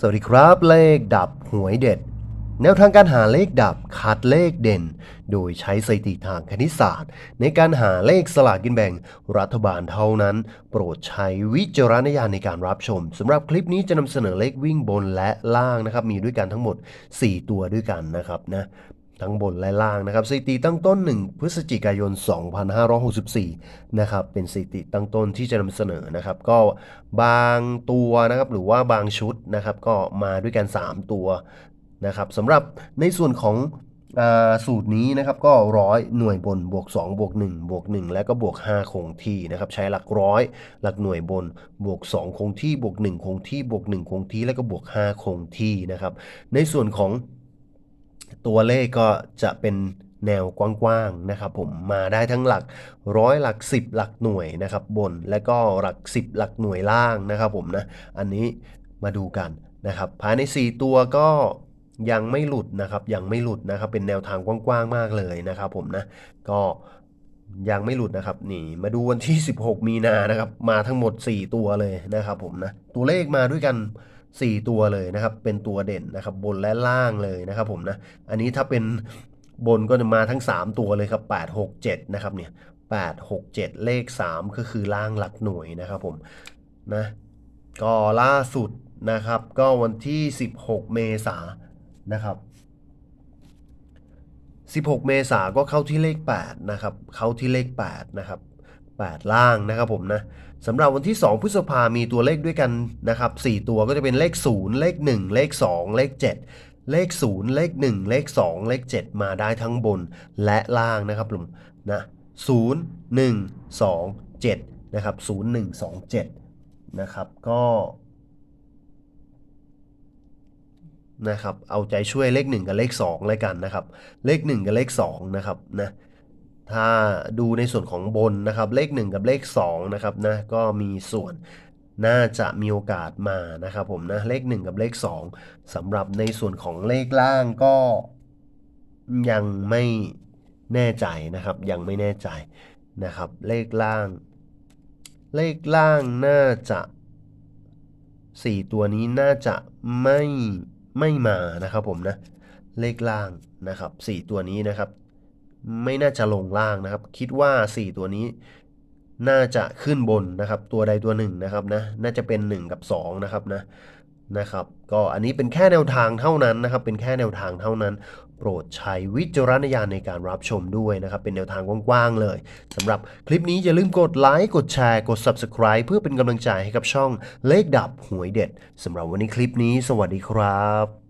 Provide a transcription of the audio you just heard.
สวัสดีครับเลขดับหวยเด็ด แนวทางการหาเลขดับคัดเลขเด่น โดยใช้สถิติทางคณิตศาสตร์ ในการหาเลขสลากกินแบ่งรัฐบาลเท่านั้น โปรดใช้วิจารณญาณในการรับชมสำหรับคลิปนี้จะนำเสนอเลขวิ่งบนและล่างนะครับ มีด้วยกันทั้งหมด 4 ตัวด้วยกันนะครับนะ ทั้งบนและล่างนะครับสถิติตั้งต้น 1 พฤศจิกายน 2564 นะครับ เป็นสถิติตั้งต้นที่จะนำเสนอนะครับ ก็บางตัวนะครับหรือว่าบางชุดนะครับ ก็มาด้วยกัน 3 ตัวนะครับสำหรับในส่วนของสูตรนี้นะครับก็ร้อยหน่วยบนบวก2บวก1บวก1 แล้วก็บวก 5 คงที่นะครับใช้หลักร้อยหลักหน่วยบนบวก 2 คงที่บวก 1 คงที่บวก 1 คงที่ แล้วก็บวก 5 คงที่นะครับในส่วนของ ตัวเลขก็จะเป็นแนวกว้างๆนะครับผมมาได้ทั้งหลักร้อยหลัก 10 หลักหน่วยนะครับบนและก็หลัก 10 หลักหน่วยล่างนะครับผมนะอันนี้มาดูกันนะครับภายใน 4 ตัวก็ยังไม่หลุดนะครับยังไม่หลุดนะครับเป็นแนวทางกว้างๆมากเลยนะครับผมนะก็ยังไม่หลุดนะครับนี่มาดูวันที่ 16 มีนานะครับมาทั้งหมด 4 ตัวเลยนะครับผมนะตัวเลขมาด้วยกัน 4 ตัวเลยนะครับ เป็นตัวเด่นนะครับ บนและล่างเลยนะครับผมนะ อันนี้ถ้าเป็นบนก็จะมาทั้ง 3 ตัวเลยครับ 8 6 7 นะครับเนี่ย8 6 7 เลข 3 ก็คือล่างหลักหน่วยนะครับผมนะก็ล่าสุดนะครับ ก็วันที่ 16 เมษายนนะครับ 16 เมษาก็เข้าที่เลข 8 นะครับ เข้าที่เลข 8 นะครับ 8 ล่างนะครับผมนะสำหรับวันที่ 2 พฤษภามีตัวเลขด้วยกันนะครับ 4 ตัวก็จะเป็นเลข 0 เลข 1 เลข 2 เลข 7 เลข 0 เลข 1 เลข 2 เลข 7 มาได้ทั้งบนและล่างนะครับผมนะ0 1 2 7 นะครับ 0 1 2 7 นะครับ ก็นะครับเอาใจช่วยเลข 1 กับเลข2เลยกันนะครับ เลข 1 กับเลข2นะครับนะ ถ้าดูในส่วนของบนนะครับเลข 1 กับเลข2นะครับนะก็มีส่วนน่าจะมีโอกาสมานะครับผมนะเลข 1 กับเลข 2สำหรับในส่วนของเลขล่างก็ยังไม่แน่ใจนะครับ ยังไม่แน่ใจนะครับ เลขล่าง เลขล่างน่าจะสี่ตัวนี้น่าจะไม่ไม่มานะครับผมนะเลขล่างนะครับสี่ตัวนี้นะครับ ไม่น่าจะลงล่างนะครับ คิดว่าสี่ตัวนี้น่าจะขึ้นบนนะครับ ตัวใดตัวหนึ่งนะครับนะน่าจะเป็น 1 กับ 2 นะครับนะนะครับ ก็อันนี้เป็นแค่แนวทางเท่านั้นนะครับ เป็นแค่แนวทางเท่านั้น โปรดใช้วิจารณญาณในการรับชมด้วยนะครับ เป็นแนวทางกว้างๆเลยสำหรับคลิปนี้อย่าลืมกดไลค์กดแชร์กด Subscribe เพื่อเป็นกำลังใจให้กับช่องเลขดับหวยเด็ดสำหรับวันนี้คลิปนี้ สวัสดีครับ